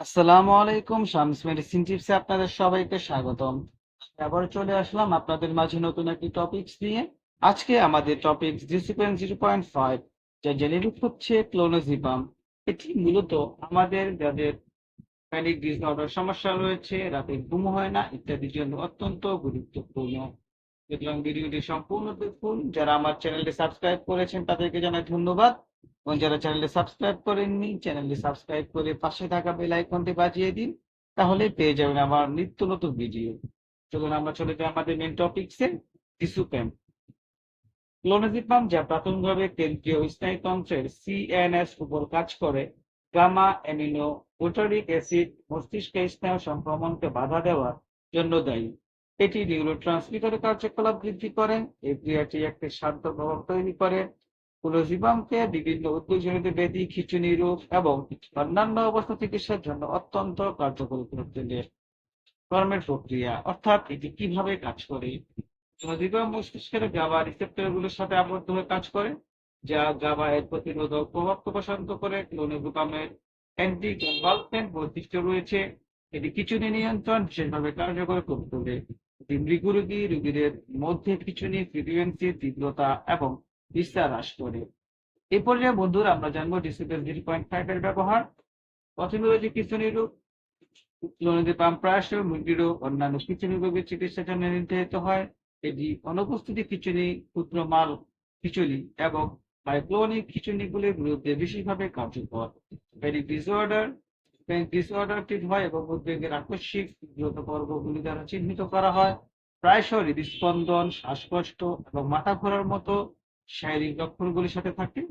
আসসালামু আলাইকুম, শামস মেডিসিন টিপসে আপনাদের সবাইকে স্বাগতম। আবার চলে আসলাম আপনাদের মাঝে নতুন একটি টপিকস নিয়ে। আজকে আমাদের topic discipline zero point five যা জেনেরিক হচ্ছে ক্লোনোজিপাম এটি মূলত আমাদের যাদের প্যানিক ডিসঅর্ডার সমস্যা রয়েছে রাতে ঘুম হয় না ইত্যাদির জন্য অত্যন্ত গুরুত্বপূর্ণ। সুতরাং ভিডিওটি সম্পূর্ণ দেখুন। যারা আমার চ্যানেলটি সাবস্ক্রাইব করেছেন, তাদেরকে জানাই ধন্যবাদ। এবং যারা চ্যানেলটি সাবস্ক্রাইব করেননি, চ্যানেলটি সাবস্ক্রাইব করে পাশে থাকা বেল আইকনটি বাজিয়ে দিন তাহলে পেয়ে যাবেন আমার নিত্য নতুন ভিডিও। চলুন আমরা চলে যাই আমাদের মেন টপিকসে টিস্যুপ্যাম ক্লোনোজিপাম যা প্রাথমিকভাবে কেন্দ্রীয় স্নায়ুতন্ত্রের সিএনএস উপর কাজ করে, গামা অ্যামিনো বুটারিক অ্যাসিড মস্তিষ্কে স্নায়ু সংক্রমণকে বাধা দেওয়ার জন্য দায়ী। এটি নিউরোট্রান্সমিটারের কার্যকলাপ বৃদ্ধি করে এই ক্রিয়াটি একটি শান্ত প্রভাব তৈরি করে ক্লোজিবামকে বিভিন্ন উদ্বেগজনিত ব্যাধি খিচুনি রোগ এবং অন্যান্য অবস্থা চিকিৎসার জন্য অত্যন্ত কার্যকরী করে তোলে কর্মের প্রক্রিয়া, অর্থাৎ এটি কীভাবে কাজ করে? ক্লোজিবাম মস্তিষ্কের গাবা রিসেপ্টরগুলোর সাথে আবদ্ধ হয়ে কাজ করে, যা গাবা এর প্রতিরোধক প্রভাবকে প্রশান্ত করে ক্লোনিজোপামের অ্যান্টি কনভালসেন্ট বৈশিষ্ট্য রয়েছে। এটি খিচুনি নিয়ন্ত্রণ বিশেষভাবে কার্যকর করে তোলে। এটি রোগীদের মধ্যে খিচুনি ফ্রিকুয়েন্সি তীব্রতা এবং বিস্তার হ্রাস করে। এই পর্যায়ে বন্ধুরা আমরা জানব ডিসিপ্লিন জিরো পয়েন্ট ফাইভ এর ব্যবহার প্রথমে রয়েছে খিচুনি রোগ ক্লোনিদিপাম প্রায়শই মুরগি রোগ, অন্যান্য খিচুনি রোগের চিকিৎসার জন্য নির্ধারিত হয়। এটি অনুপস্থিতি খিচুনি ক্ষুদ্র মাল খিচুনি এবং মাইক্লোনিক খিচুনিগুলির বিরুদ্ধে বিশেষভাবে কার্যকর। প্যানিক ডিসঅর্ডার প্যানিক ডিসঅর্ডারটি হয় এবং উদ্বেগের আকস্মিক তীব্রতা পর্বগুলি দ্বারা চিহ্নিত করা হয়। প্রায়শই হৃদস্পন্দন, শ্বাসকষ্ট এবং মাথা ঘোরার মতো শারীরিক লক্ষণগুলির সাথে থাকে।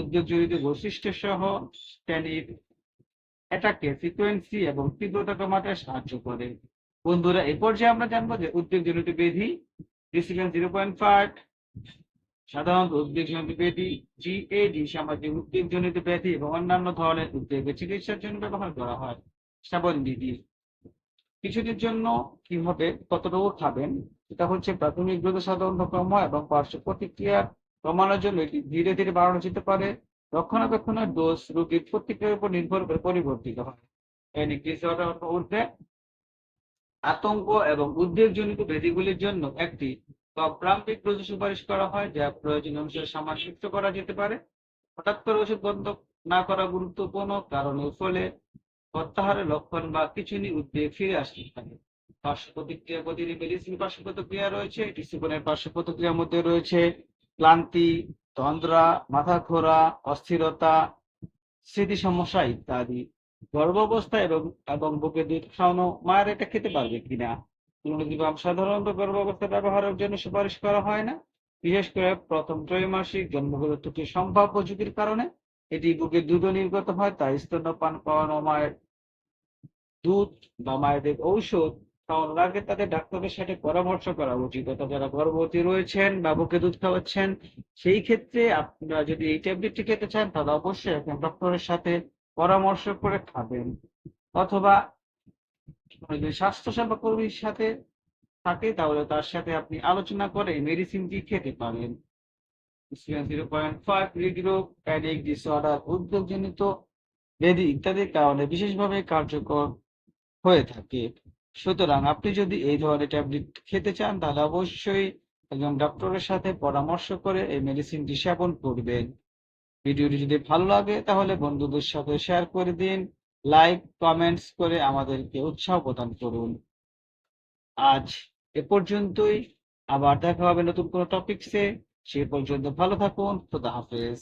উদ্বেগ জড়িত বৈশিষ্ট্য সহ প্যানিক অ্যাটাকে ফ্রিকোয়েন্সি এবং তীব্রতা কমাতে সাহায্য করে। বন্ধুরা এই পর্যায়ে আমরা জানব যে উদ্বেগজনিত বেধি ডিসিপ্লিন জিরো পয়েন্ট ফাইভ সাধারণত উদ্বেগজনিত ব্যাধি জিএডি সামাজিক উদ্বেগজনিত ব্যাধি এবং অন্যান্য ধরনের উদ্বেগের চিকিৎসার জন্য ব্যবহার করা হয়। শ্রাবণ বিধি কিছুদিনের জন্য কীভাবে, কতটুকু খাবেন, এটা হচ্ছে প্রাথমিক ডোজে সাধারণত কম এবং পার্শ্ব প্রতিক্রিয়া কমানোর জন্য এটি ধীরে ধীরে বাড়ানো যেতে পারে। রক্ষণাবেক্ষণের ডোজ রোগীর প্রতিক্রিয়ার উপর নির্ভর করে পরিবর্তিত হয়। আতঙ্ক এবং উদ্বেগজনিত ব্যাধিগুলির জন্য একটি বা ডোজ সুপারিশ করা হয়, যা প্রয়োজন অনুসারে সামান্যিত করা যেতে পারে। হঠাৎ করে ওষুধ বন্ধ না করা গুরুত্বপূর্ণ, কারণ ফলে প্রত্যাহারের লক্ষণ বা কিছুনি উদ্বেগ ফিরে আসতে পারে পার্শ্ব প্রতিক্রিয়া প্রতিটি মেডিসিন পার্শ্ব প্রতিক্রিয়া রয়েছে টিসিপনের পার্শ্ব প্রতিক্রিয়ার মধ্যে রয়েছে, ক্লান্তি, তন্দ্রা মাথা খোরা অস্থিরতা স্মৃতি সমস্যা ইত্যাদি। গর্ভাবস্থা এবং এবং বুকে দুধ খাওয়ানো মায়ের এটা খেতে পারবে কিনা? ক্লোনোজিপাম সাধারণত গর্ভাবস্থা ব্যবহারের জন্য সুপারিশ করা হয় না। বিশেষ করে প্রথম ত্রৈমাসিক জন্মগত ত্রুটির সম্ভাব্য ঝুঁকির কারণে এটি বুকে দুধ নির্গত হয় তাই স্তন্যপান করানো মায়ের দুধ বা মায়েদের ঔষধ খাওয়ানোর আগে তাদের ডাক্তারের সাথে পরামর্শ করা উচিত। অর্থাৎ যারা গর্ভবতী রয়েছেন বা বুকে দুধ খাওয়াচ্ছেন, সেই ক্ষেত্রে আপনারা যদি এই ট্যাবলেটটি খেতে চান, তাহলে অবশ্যই একজন ডক্টরের সাথে পরামর্শ করে খাবেন। অথবা যদি স্বাস্থ্যসেবা কর্মীর সাথে থাকে তাহলে তার সাথে আপনি আলোচনা করে মেডিসিনটি খেতে পারেন। ফাইভ ডিসঅর্ডার উদ্বেগজনিত ব্যাধি ইত্যাদির কারণে বিশেষভাবে কার্যকর হয়ে থাকে। সুতরাং আপনি যদি এই ধরনের ট্যাবলেট খেতে চান, তাহলে অবশ্যই একজন ডক্টরের সাথে পরামর্শ করে এই মেডিসিনটি সেবন করবেন। ভিডিওটি যদি ভালো লাগে, তাহলে বন্ধুদের সাথে শেয়ার করে দিন, লাইক, কমেন্টস করে আমাদেরকে উৎসাহ প্রদান করুন। আজ এ পর্যন্তই। আবার দেখা হবে নতুন কোনো টপিকসে। সে পর্যন্ত ভালো থাকুন খোদা হাফেজ